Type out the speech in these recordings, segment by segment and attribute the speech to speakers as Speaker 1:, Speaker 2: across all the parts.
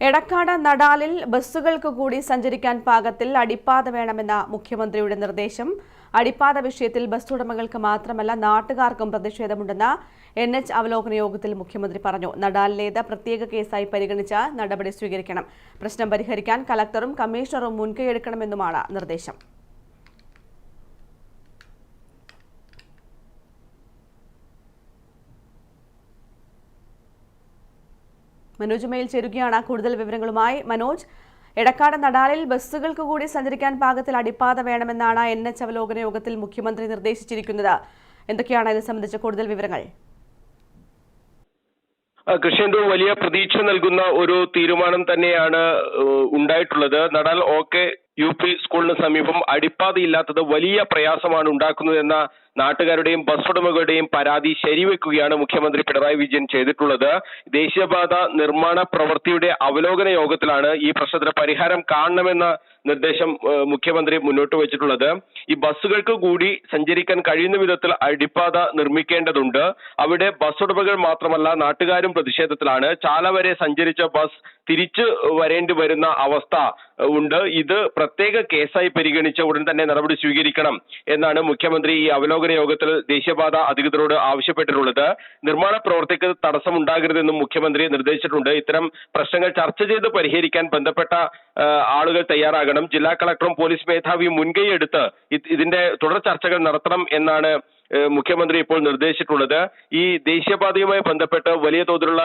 Speaker 1: എടക്കാട് നടാലിൽ ബസ്സുകൾക്ക് കൂടി സഞ്ചരിക്കാൻ പാകത്തിൽ അടിപ്പാത വേണമെന്ന മുഖ്യമന്ത്രിയുടെ നിർദ്ദേശം. അടിപ്പാത വിഷയത്തിൽ ബസ് ഉടമകൾക്ക് മാത്രമല്ല നാട്ടുകാർക്കും പ്രതിഷേധമുണ്ടെന്ന എൻ എച്ച് അവലോകന യോഗത്തിൽ മുഖ്യമന്ത്രി പറഞ്ഞു. നടാലിലേത് പ്രത്യേക കേസായി പരിഗണിച്ച നടപടി സ്വീകരിക്കണം. പ്രശ്നം പരിഹരിക്കാൻ കലക്ടറും കമ്മീഷണറും മുൻകൈയെടുക്കണമെന്നുമാണ് നിർദ്ദേശം. മനോജ് ചേരുകയാണ്. കൂടുതൽ വിവരങ്ങളുമായി മനോജ്. എടക്കാട് നടാലിൽ ബസ്സുകൾക്ക് കൂടി സഞ്ചരിക്കാൻ പാകത്തിൽ അടിപ്പാത വേണമെന്നാണ് എൻ എച്ച് അവലോകന യോഗത്തിൽ മുഖ്യമന്ത്രി നിർദ്ദേശിച്ചിരിക്കുന്നത്. എന്തൊക്കെയാണ് ഇത് സംബന്ധിച്ച കൂടുതൽ വിവരങ്ങൾ?
Speaker 2: കൃഷ്ണേന്ദു വലിയ പ്രതീക്ഷ നൽകുന്ന ഒരു തീരുമാനം തന്നെയാണ് ഉണ്ടായിട്ടുള്ളത്. നടാൽ ഓക്കെ യു പി സ്കൂളിന് സമീപം അടിപ്പാതയില്ലാത്തത് വലിയ പ്രയാസമാണ് ഉണ്ടാക്കുന്നതെന്ന നാട്ടുകാരുടെയും ബസ് ഉടമകളുടെയും പരാതി ശരിവെക്കുകയാണ് മുഖ്യമന്ത്രി പിണറായി വിജയൻ ചെയ്തിട്ടുള്ളത്. ദേശീയപാത നിർമ്മാണ പ്രവൃത്തിയുടെ അവലോകന യോഗത്തിലാണ് ഈ പ്രശ്നത്തിന് പരിഹാരം കാണണമെന്ന നിർദ്ദേശം മുഖ്യമന്ത്രി മുന്നോട്ട് വെച്ചിട്ടുള്ളത്. ഈ ബസ്സുകൾക്ക് കൂടി സഞ്ചരിക്കാൻ കഴിയുന്ന വിധത്തിൽ അടിപ്പാത നിർമ്മിക്കേണ്ടതുണ്ട്. അവിടെ ബസ് ഉടമകൾ മാത്രമല്ല നാട്ടുകാരും പ്രതിഷേധത്തിലാണ്. ചാല വരെ സഞ്ചരിച്ച ബസ് തിരിച്ചു വരേണ്ടി വരുന്ന അവസ്ഥ ഉണ്ട്. ഇത് പ്രത്യേക കേസായി പരിഗണിച്ച ഉടൻ തന്നെ നടപടി സ്വീകരിക്കണം എന്നാണ് മുഖ്യമന്ത്രി ഈ അവലോകന യോഗത്തിൽ ദേശീയപാത അധികൃതരോട് ആവശ്യപ്പെട്ടിട്ടുള്ളത്. നിർമ്മാണ പ്രവർത്തിക്ക് തടസ്സമുണ്ടാകരുതെന്നും മുഖ്യമന്ത്രി നിർദ്ദേശിച്ചിട്ടുണ്ട്. ഇത്തരം പ്രശ്നങ്ങൾ ചർച്ച ചെയ്ത് പരിഹരിക്കാൻ ബന്ധപ്പെട്ട ആളുകൾ തയ്യാറാകണം. ജില്ലാ കളക്ടറും പോലീസ് മേധാവിയും മുൻകൈ എടുത്ത് ഇതിന്റെ തുടർ ചർച്ചകൾ നടത്തണം എന്നാണ് മുഖ്യമന്ത്രി ഇപ്പോൾ നിർദ്ദേശിച്ചിട്ടുള്ളത് ഈ ദേശീയപാതയുമായി ബന്ധപ്പെട്ട് വലിയ തോതിലുള്ള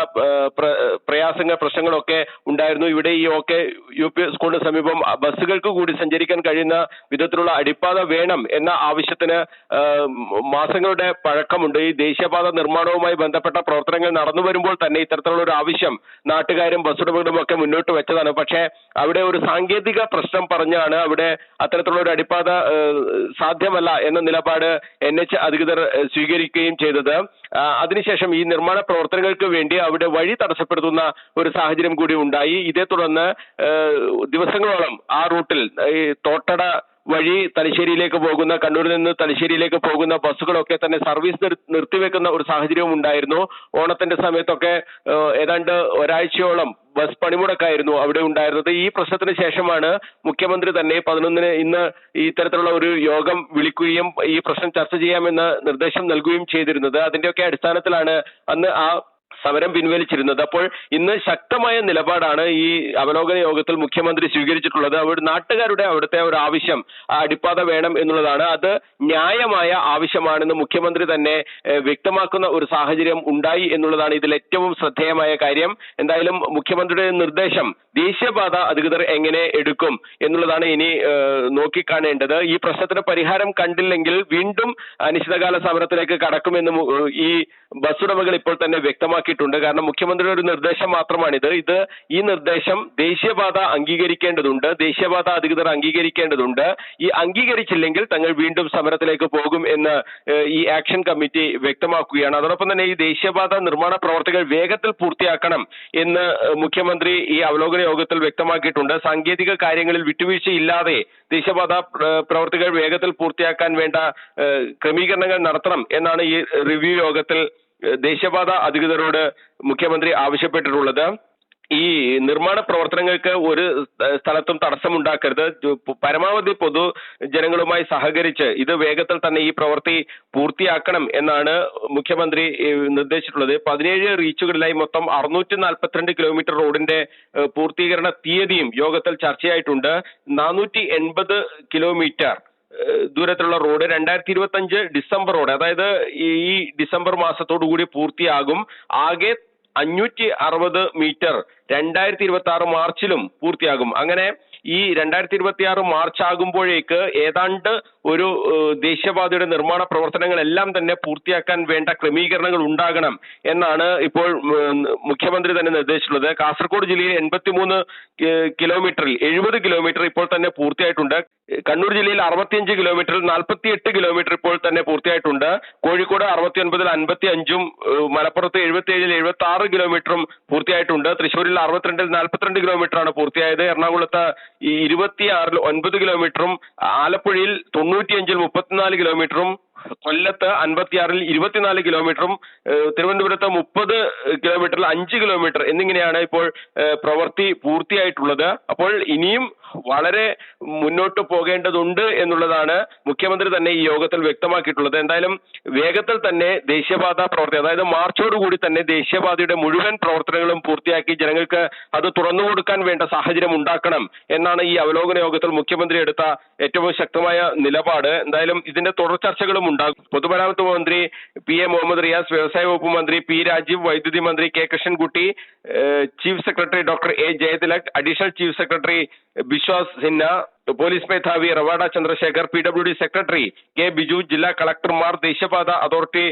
Speaker 2: പ്രയാസങ്ങൾ പ്രശ്നങ്ങളൊക്കെ ഉണ്ടായിരുന്നു. ഇവിടെ ഈ ഒക്കെ യു പി സ്കൂളിന് സമീപം ബസ്സുകൾക്ക് കൂടി സഞ്ചരിക്കാൻ കഴിയുന്ന വിധത്തിലുള്ള അടിപ്പാത വേണം എന്ന ആവശ്യത്തിന് മാസങ്ങളുടെ പഴക്കമുണ്ട്. ഈ ദേശീയപാത നിർമ്മാണവുമായി ബന്ധപ്പെട്ട പ്രവർത്തനങ്ങൾ നടന്നു വരുമ്പോൾ തന്നെ ഇത്തരത്തിലുള്ള ഒരു ആവശ്യം നാട്ടുകാരും ബസ് ഉടമകളും ഒക്കെ മുന്നോട്ട് വെച്ചതാണ്. പക്ഷേ അവിടെ ഒരു സാങ്കേതിക പ്രശ്നം പറഞ്ഞാണ് അവിടെ അത്തരത്തിലുള്ള ഒരു അടിപ്പാത സാധ്യമല്ല എന്ന നിലപാട് എൻ എച്ച് അധികൃതർ സ്വീകരിക്കുകയും ചെയ്തത്. അതിനുശേഷം ഈ നിർമ്മാണ പ്രവർത്തനങ്ങൾക്ക് വേണ്ടി അവിടെ വഴി തടസ്സപ്പെടുത്തുന്ന ഒരു സാഹചര്യം കൂടി ഉണ്ടായി. ഇതേ തുടർന്ന് ദിവസങ്ങളോളം ആ റൂട്ടിൽ ഈ തോട്ടട വഴി തലശ്ശേരിയിലേക്ക് പോകുന്ന കണ്ണൂരിൽ നിന്ന് തലശ്ശേരിയിലേക്ക് പോകുന്ന ബസ്സുകളൊക്കെ തന്നെ സർവീസ് നിർ- നിർത്തിവെക്കുന്ന ഒരു സാഹചര്യവും ഉണ്ടായിരുന്നു. ഓണത്തിന്റെ സമയത്തൊക്കെ ഏതാണ്ട് ഒരാഴ്ചയോളം ബസ് പണിമുടക്കായിരുന്നു അവിടെ ഉണ്ടായിരുന്നത്. ഈ പ്രശ്നത്തിന് ശേഷമാണ് മുഖ്യമന്ത്രി തന്നെ പതിനൊന്നിന് ഇന്ന് ഇത്തരത്തിലുള്ള ഒരു യോഗം വിളിക്കുകയും ഈ പ്രശ്നം ചർച്ച ചെയ്യാമെന്ന് നിർദ്ദേശം നൽകുകയും ചെയ്തിരുന്നത്. അതിന്റെയൊക്കെ അടിസ്ഥാനത്തിലാണ് അന്ന് ആ സമരം പിൻവലിച്ചിരുന്നത്. അപ്പോൾ ഇന്ന് ശക്തമായ നിലപാടാണ് ഈ അവലോകന യോഗത്തിൽ മുഖ്യമന്ത്രി സ്വീകരിച്ചിട്ടുള്ളത്. അവിടെ നാട്ടുകാരുടെ അവിടുത്തെ ഒരു ആവശ്യം അടിപ്പാത വേണം എന്നുള്ളതാണ്. അത് ന്യായമായ ആവശ്യമാണെന്ന് മുഖ്യമന്ത്രി തന്നെ വ്യക്തമാക്കുന്ന ഒരു സാഹചര്യം ഉണ്ടായി എന്നുള്ളതാണ് ഇതിൽ ഏറ്റവും ശ്രദ്ധേയമായ കാര്യം. എന്തായാലും മുഖ്യമന്ത്രിയുടെ നിർദ്ദേശം ദേശീയപാത അധികൃതർ എങ്ങനെ എടുക്കും എന്നുള്ളതാണ് ഇനി നോക്കിക്കാണേണ്ടത്. ഈ പ്രശ്നത്തിന് പരിഹാരം കണ്ടില്ലെങ്കിൽ വീണ്ടും അനിശ്ചിതകാല സമരത്തിലേക്ക് കടക്കുമെന്ന് ഈ ബസ് ഉടമകൾ ഇപ്പോൾ തന്നെ വ്യക്തമാക്കിയിട്ടുണ്ട് കാരണം മുഖ്യമന്ത്രിയുടെ ഒരു നിർദ്ദേശം മാത്രമാണിത്. ഇത് ഈ നിർദ്ദേശം ദേശീയപാത അംഗീകരിക്കേണ്ടതുണ്ട്. ദേശീയപാത അധികൃതർ അംഗീകരിക്കേണ്ടതുണ്ട്. ഈ അംഗീകരിച്ചില്ലെങ്കിൽ തങ്ങൾ വീണ്ടും സമരത്തിലേക്ക് പോകും എന്ന് ഈ ആക്ഷൻ കമ്മിറ്റി വ്യക്തമാക്കുകയാണ്. അതോടൊപ്പം തന്നെ ഈ ദേശീയപാത നിർമ്മാണ പ്രവർത്തികൾ വേഗത്തിൽ പൂർത്തിയാക്കണം എന്ന് മുഖ്യമന്ത്രി ഈ അവലോകന യോഗത്തിൽ വ്യക്തമാക്കിയിട്ടുണ്ട്. സാങ്കേതിക കാര്യങ്ങളിൽ വിട്ടുവീഴ്ചയില്ലാതെ ദേശീയപാത പ്ര- പ്രവർത്തികൾ വേഗത്തിൽ പൂർത്തിയാക്കാൻ വേണ്ട ക്രമീകരണങ്ങൾ നടത്തണം എന്നാണ് ഈ റിവ്യൂ യോഗത്തിൽ ദേശീയപാത അധികൃതരോട് മുഖ്യമന്ത്രി ആവശ്യപ്പെട്ടിട്ടുള്ളത് ഈ നിർമ്മാണ പ്രവർത്തനങ്ങൾക്ക് ഒരു സ്ഥ- സ്ഥലത്തും തടസ്സമുണ്ടാക്കരുത്. പരമാവധി പൊതു ജനങ്ങളുമായി സഹകരിച്ച് ഇത് വേഗത്തിൽ തന്നെ ഈ പ്രവൃത്തി പൂർത്തിയാക്കണം എന്നാണ് മുഖ്യമന്ത്രി നിർദ്ദേശിച്ചിട്ടുള്ളത്. പതിനേഴ് റീച്ചുകളിലായി മൊത്തം അറുന്നൂറ്റി നാൽപ്പത്തിരണ്ട് കിലോമീറ്റർ റോഡിന്റെ പൂർത്തീകരണ തീയതിയും യോഗത്തിൽ ചർച്ചയായിട്ടുണ്ട്. നാനൂറ്റി എൺപത് കിലോമീറ്റർ ദൂരത്തിലുള്ള റോഡ് രണ്ടായിരത്തി ഇരുപത്തി അഞ്ച് ഡിസംബറോടെ അതായത് ഈ ഡിസംബർ മാസത്തോടു കൂടി പൂർത്തിയാകും. ആകെ അഞ്ഞൂറ്റി അറുപത് മീറ്റർ രണ്ടായിരത്തി ഇരുപത്തി ആറ് മാർച്ചിലും പൂർത്തിയാകും. അങ്ങനെ ഈ രണ്ടായിരത്തി ഇരുപത്തി ആറ് മാർച്ച് ആകുമ്പോഴേക്ക് ഏതാണ്ട് ഒരു ദേശീയപാതയുടെ നിർമ്മാണ പ്രവർത്തനങ്ങളെല്ലാം തന്നെ പൂർത്തിയാക്കാൻ വേണ്ട ക്രമീകരണങ്ങൾ ഉണ്ടാകണം എന്നാണ് ഇപ്പോൾ മുഖ്യമന്ത്രി തന്നെ നിർദ്ദേശിച്ചിട്ടുള്ളത്. കാസർഗോഡ് ജില്ലയിൽ എൺപത്തിമൂന്ന് കിലോമീറ്ററിൽ എഴുപത് കിലോമീറ്റർ ഇപ്പോൾ തന്നെ പൂർത്തിയായിട്ടുണ്ട്. കണ്ണൂർ ജില്ലയിൽ അറുപത്തിയഞ്ച് കിലോമീറ്ററിൽ നാൽപ്പത്തിയെട്ട് കിലോമീറ്റർ ഇപ്പോൾ തന്നെ പൂർത്തിയായിട്ടുണ്ട്. കോഴിക്കോട് അറുപത്തി ഒൻപതിൽ അൻപത്തി അഞ്ചും മലപ്പുറത്ത് എഴുപത്തി ഏഴിൽ എഴുപത്തി ആറ് കിലോമീറ്ററും പൂർത്തിയായിട്ടുണ്ട്. തൃശ്ശൂരിൽ അറുപത്തിരണ്ടിൽ നാൽപ്പത്തിരണ്ട് കിലോമീറ്ററാണ് പൂർത്തിയായത്. എറണാകുളത്ത് ഈ ഇരുപത്തിയാറിൽ ഒൻപത് കിലോമീറ്ററും ആലപ്പുഴയിൽ തൊണ്ണൂറ്റിയഞ്ചിൽ മുപ്പത്തിനാല് കിലോമീറ്ററും കൊല്ലത്ത് അൻപത്തിയാറിൽ ഇരുപത്തിനാല് കിലോമീറ്ററും തിരുവനന്തപുരത്ത് മുപ്പത് കിലോമീറ്ററിൽ അഞ്ച് കിലോമീറ്റർ എന്നിങ്ങനെയാണ് ഇപ്പോൾ പ്രവൃത്തി പൂർത്തിയായിട്ടുള്ളത്. അപ്പോൾ ഇനിയും വളരെ മുന്നോട്ട് പോകേണ്ടതുണ്ട് എന്നുള്ളതാണ് മുഖ്യമന്ത്രി തന്നെ ഈ യോഗത്തിൽ വ്യക്തമാക്കിയിട്ടുള്ളത്. എന്തായാലും വേഗത്തിൽ തന്നെ ദേശീയപാത പ്രവർത്തി അതായത് മാർച്ചോടുകൂടി തന്നെ ദേശീയപാതയുടെ മുഴുവൻ പ്രവർത്തനങ്ങളും പൂർത്തിയാക്കി ജനങ്ങൾക്ക് അത് തുറന്നു കൊടുക്കാൻ വേണ്ട സാഹചര്യം ഉണ്ടാക്കണം എന്നാണ് ഈ അവലോകന യോഗത്തിൽ മുഖ്യമന്ത്രി എടുത്ത ഏറ്റവും ശക്തമായ നിലപാട്. എന്തായാലും ഇതിന്റെ തുടർ ചർച്ചകളും ഉണ്ടാകും. പൊതുമരാമത്ത് മന്ത്രി പി എ മുഹമ്മദ് റിയാസ് വ്യവസായ വകുപ്പ് മന്ത്രി പി രാജീവ് വൈദ്യുതി മന്ത്രി K Krishnankutty chief secretary doctor A Jayathilak additional chief secretary Biswas Sinha police മേധാവി Ravada Chandrasekhar P W D secretary K Biju ജില്ലാ കളക്ടർമാർ ദേശീയപാത authority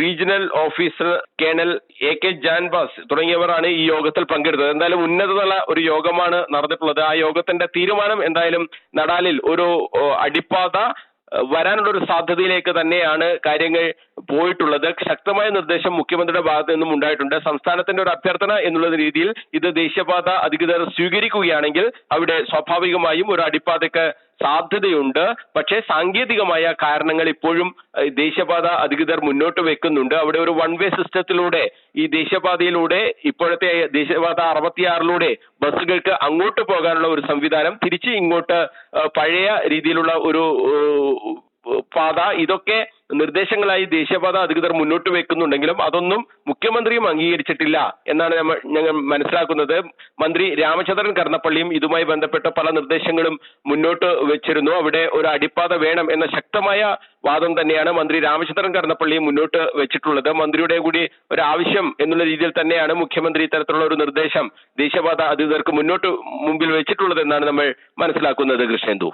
Speaker 2: regional officer colonel A K Janbaz തുടങ്ങിയവരാണ് ഈ യോഗത്തിൽ പങ്കെടുത്തത്. എന്തായാലും ഉന്നതതല ഒരു യോഗമാണ് നടന്നിട്ടുള്ളത്. ആ യോഗത്തിന്റെ തീരുമാനം എന്തായാലും നടാലിൽ ഒരു അടിപ്പാത വരാനുള്ള ഒരു സാധ്യതയിലേക്ക് തന്നെയാണ് കാര്യങ്ങൾ പോയിട്ടുള്ളത്. ശക്തമായ നിർദ്ദേശം മുഖ്യമന്ത്രിയുടെ ഭാഗത്തു നിന്നും ഉണ്ടായിട്ടുണ്ട്. സംസ്ഥാനത്തിന്റെ ഒരു അഭ്യർത്ഥന എന്നുള്ള രീതിയിൽ ഇത് ദേശീയപാത അധികൃതർ സ്വീകരിക്കുകയാണെങ്കിൽ അവിടെ സ്വാഭാവികമായും ഒരു അടിപ്പാതയ്ക്ക് സാധ്യതയുണ്ട്. പക്ഷേ സാങ്കേതികമായ കാരണങ്ങൾ ഇപ്പോഴും ദേശീയപാത അധികൃതർ മുന്നോട്ട് വെക്കുന്നുണ്ട്. അവിടെ ഒരു വൺ വേ സിസ്റ്റത്തിലൂടെ ഈ ദേശീയപാതയിലൂടെ ഇപ്പോഴത്തെ ദേശീയപാത അറുപത്തിയാറിലൂടെ ബസ്സുകൾക്ക് അങ്ങോട്ട് പോകാനുള്ള ഒരു സംവിധാനം തിരിച്ച് ഇങ്ങോട്ട് പഴയ രീതിയിലുള്ള ഒരു പാത ഇതൊക്കെ നിർദ്ദേശങ്ങളായി ദേശീയപാത അധികൃതർ മുന്നോട്ട് വെക്കുന്നുണ്ടെങ്കിലും അതൊന്നും മുഖ്യമന്ത്രിയും അംഗീകരിച്ചിട്ടില്ല എന്നാണ് നമ്മൾ ഞങ്ങൾ മനസ്സിലാക്കുന്നത്. മന്ത്രി രാമചന്ദ്രൻ കർണപ്പള്ളിയും ഇതുമായി ബന്ധപ്പെട്ട പല നിർദ്ദേശങ്ങളും മുന്നോട്ട് വെച്ചിരുന്നു. അവിടെ ഒരു അടിപ്പാത വേണം എന്ന ശക്തമായ വാദം തന്നെയാണ് മന്ത്രി രാമചന്ദ്രൻ കർണപ്പള്ളിയും മുന്നോട്ട് വെച്ചിട്ടുള്ളത്. മന്ത്രിയുടെ കൂടി ഒരു ആവശ്യം എന്നുള്ള രീതിയിൽ തന്നെയാണ് മുഖ്യമന്ത്രി ഇത്തരത്തിലുള്ള ഒരു നിർദ്ദേശം ദേശീയപാത അധികൃതർക്ക് മുന്നോട്ട് മുമ്പിൽ വെച്ചിട്ടുള്ളത് എന്നാണ് നമ്മൾ മനസ്സിലാക്കുന്നത് കൃഷ്ണേന്ദു.